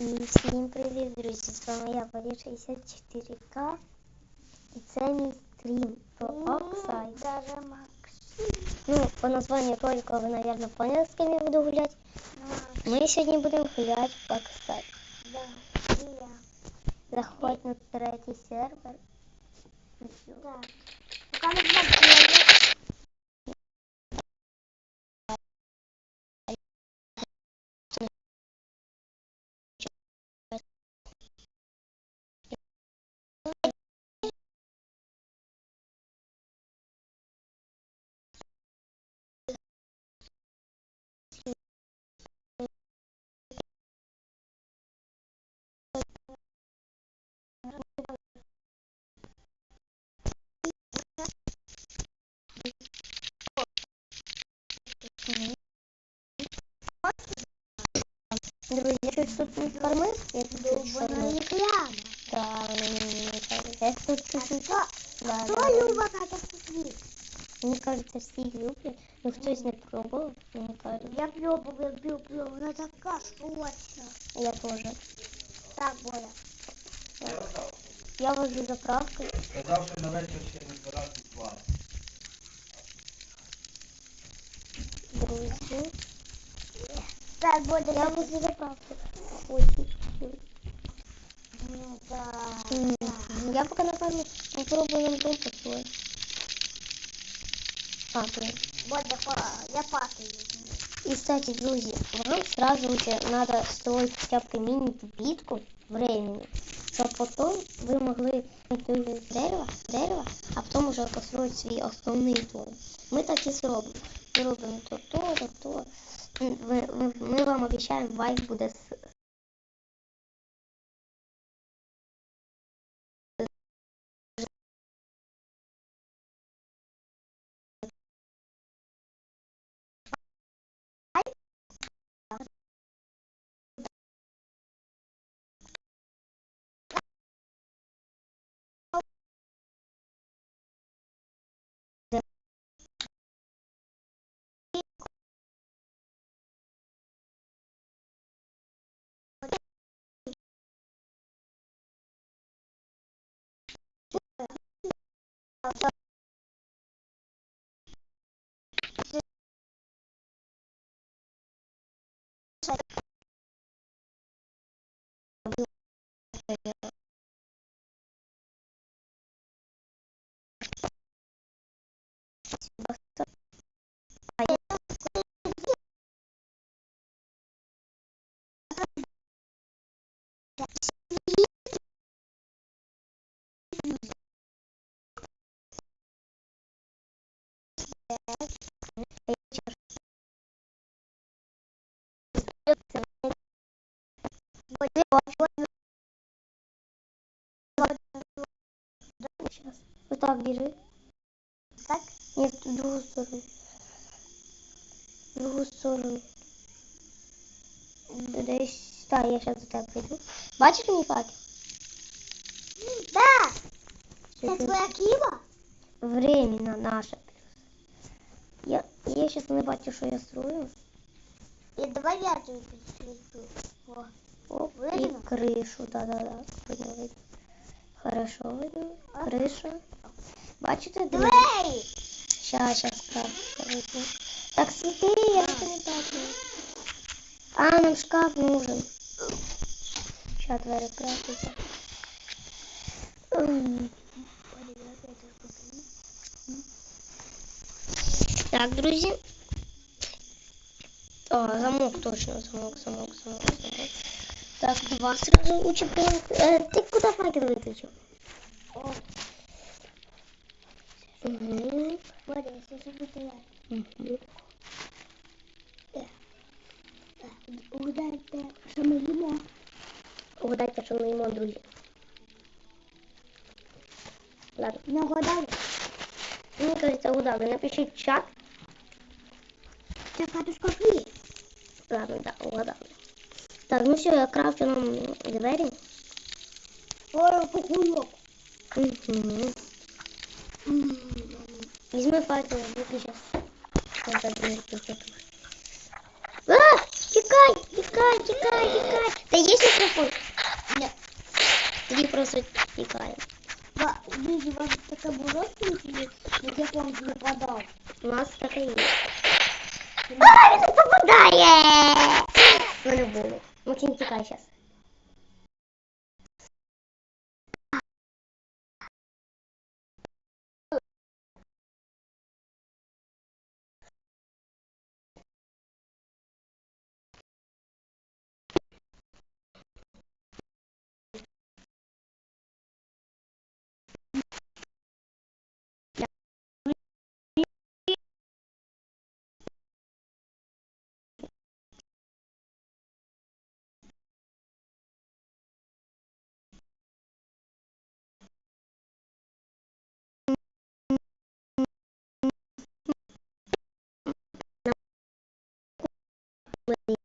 І всім привіт, друзі! З вами я, Валерій 64К. І це мій стрім про Оксайд. Даже Максим. Ну, по названию ролика вы, наверное, поняли, с кем я буду гулять. Мы сегодня будем гулять в Оксайд. Да, и я. Заходь на третий сервер. Да. Пока не Друзі, я щось тут не кормив? Я тут Ну, щось вона кормив. реклама. Да, вони мені не кажуть. Я тут А чуть-чуть. хто, Да, хто да. любить картофель? Мені кажеться, всі люблять. Ну хтось не пробував, мені кажуть. Я пробую, пью, пью. Вона така сочна. Я теж. Так, Боля. Я возле заправки. Сказав, що на вечір ще не збирався спати. Друзі. Так, Боля, Я я возле заправки. Очень чуть-чуть. Ну, так. М, так. Я пока напевно попробую нам дом построить. А, блин. Боля, хо- я пахаю. И, кстати, друзья, вам сразу же надо строить хотя бы мини-кибитку времени, чтобы потом вы могли купити дерево, дерево, а потом уже построить свій основний дом. Ми так і зробимо. Ми робимо то, то, то, то. М, мы ми вам обіцяємо, вайс буде fazla Yes. Сейчас. Вот так держи. Так? Нет, в другую сторону. В другую сторону. Десь. Так, я сейчас до тебе прийду. Бачиш мій факел? Да! Це Щас я- твоя Ківа? Временно наше. Я, сейчас не бачу, що я строю. І давай я тобі підсвічу. О, Оп, Видно? и крышу, да-да-да. Видно, видно. Хорошо видно. А. Крыша. Бачите? друзі? Двері! Щас, щас, краще видно. Так світи, я ж не бачу. А, нам шкаф нужен. Ща двері краситься. М. Так, друзі. О, замок точно, замок, замок, замок, замок. Так, два сразу учепим. Э, ты куда факел выключил? О, Угу. Боря, я сейчас буду я. Угу. Угадайте, що ми їмо. Угадайте, що ми їмо, друзі. Ладно. Не угадали? Мені кажеться, угадали. Напишіть в чат. Це катушка фрі. Ладно, да, угадали. Так, ну все, я крафчу нам двері. Ой, кукульок. Угу. Візьми факел, виключи. Ось так, не виключи. А! Тікай! Тікай! тікай, тікай, тікай. Та є мікрофон? Ні. Тоді просто тікаємо. Ва- Друзі, у вас таке було случай, як я вам нападав? У нас таке є. А, попадает! Ну не було. Максим, тікай зараз. Lily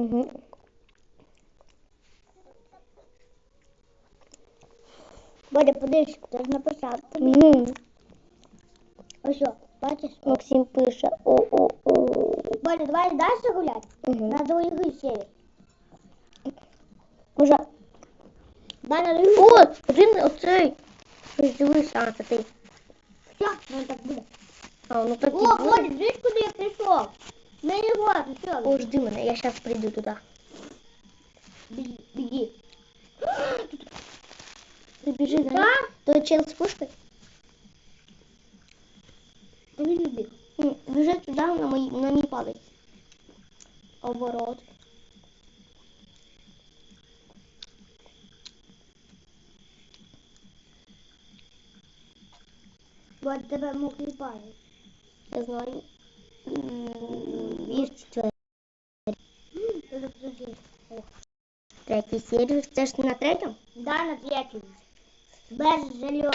Угу. Бодя, подивись, хтось написав тобі. Угу. Ось що, бачиш? Максим пише. О-о-о. Бодя, давай далі гуляти? Угу. На другий серії. Може. Дай на другий. О, один оцей. Щось дивися, а це ти. Все, ну так буде. А, ну так і О, буде. Бодя, дивись, куди я прийшов. Ми не можемо, все. О, жди мене, я зараз прийду туди. Біги, біги. Ти біжи, да? Так? То чел з пушкою? Біги, біги. М, Біжи туди на мій, на мій палець. Оборот. Бодя, тебе мокрий палець. Я знаю. Третій серію. Це ж на третьому? Да, на третю. Без зеленого.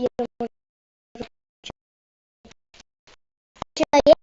diyorum. Şöyle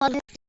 vorsitzende